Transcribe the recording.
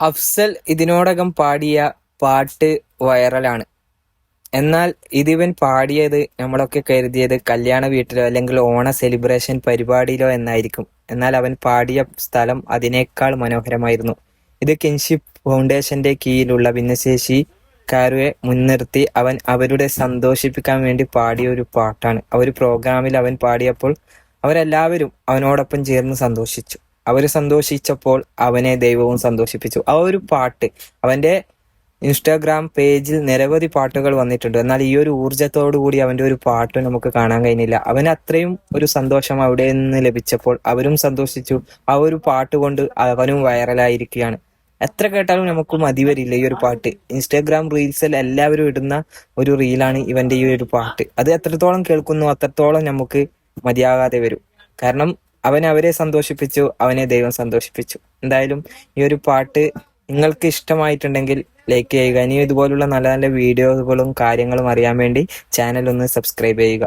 അഫ്സൽ ഇതിനോടകം പാടിയ പാട്ട് വൈറലാണ്. എന്നാൽ ഇതിവൻ പാടിയത് നമ്മളൊക്കെ കരുതിയത് കല്യാണ വീട്ടിലോ അല്ലെങ്കിൽ ഓണ സെലിബ്രേഷൻ പരിപാടിയിലോ എന്നായിരിക്കും. എന്നാൽ അവൻ പാടിയ സ്ഥലം അതിനേക്കാൾ മനോഹരമായിരുന്നു. ഇത് കിൻഷിപ്പ് ഫൗണ്ടേഷന്റെ കീഴിലുള്ള ഭിന്നശേഷിക്കാരെ മുൻനിർത്തി അവൻ അവരുടെ സന്തോഷിപ്പിക്കാൻ വേണ്ടി പാടിയ ഒരു പാട്ടാണ്. ആ ഒരു പ്രോഗ്രാമിൽ അവൻ പാടിയപ്പോൾ അവരെല്ലാവരും അവനോടൊപ്പം ചേർന്ന് സന്തോഷിച്ചു. അവർ സന്തോഷിച്ചപ്പോൾ അവനെ ദൈവവും സന്തോഷിപ്പിച്ചു. ആ ഒരു പാട്ട് അവന്റെ ഇൻസ്റ്റാഗ്രാം പേജിൽ നിരവധി പാട്ടുകൾ വന്നിട്ടുണ്ട്. എന്നാൽ ഈ ഒരു ഊർജത്തോടു കൂടി അവന്റെ ഒരു പാട്ട് നമുക്ക് കാണാൻ കഴിഞ്ഞില്ല. അവന് അത്രയും ഒരു സന്തോഷം അവിടെ നിന്ന് ലഭിച്ചപ്പോൾ അവരും സന്തോഷിച്ചു. ആ ഒരു പാട്ട് കൊണ്ട് അവനും വൈറലായിരിക്കുകയാണ്. എത്ര കേട്ടാലും നമുക്ക് മതി വരില്ല ഈ ഒരു പാട്ട്. ഇൻസ്റ്റാഗ്രാം റീൽസിൽ എല്ലാവരും ഇടുന്ന ഒരു റീലാണ് ഇവന്റെ ഈ ഒരു പാട്ട്. അത് എത്രത്തോളം കേൾക്കുന്നു അത്രത്തോളം നമുക്ക് മതിയാകാതെ വരും. കാരണം അവൻ അവരെ സന്തോഷിപ്പിച്ചു അവനെ ദൈവം സന്തോഷിപ്പിച്ചു. എന്തായാലും ഈ ഒരു പാട്ട് നിങ്ങൾക്ക് ഇഷ്ടമായിട്ടുണ്ടെങ്കിൽ ലൈക്ക് ചെയ്യുക. ഇനി ഇതുപോലുള്ള നല്ല നല്ല വീഡിയോകളും കാര്യങ്ങളും അറിയാൻ വേണ്ടി ചാനൽ ഒന്ന് സബ്സ്ക്രൈബ് ചെയ്യുക.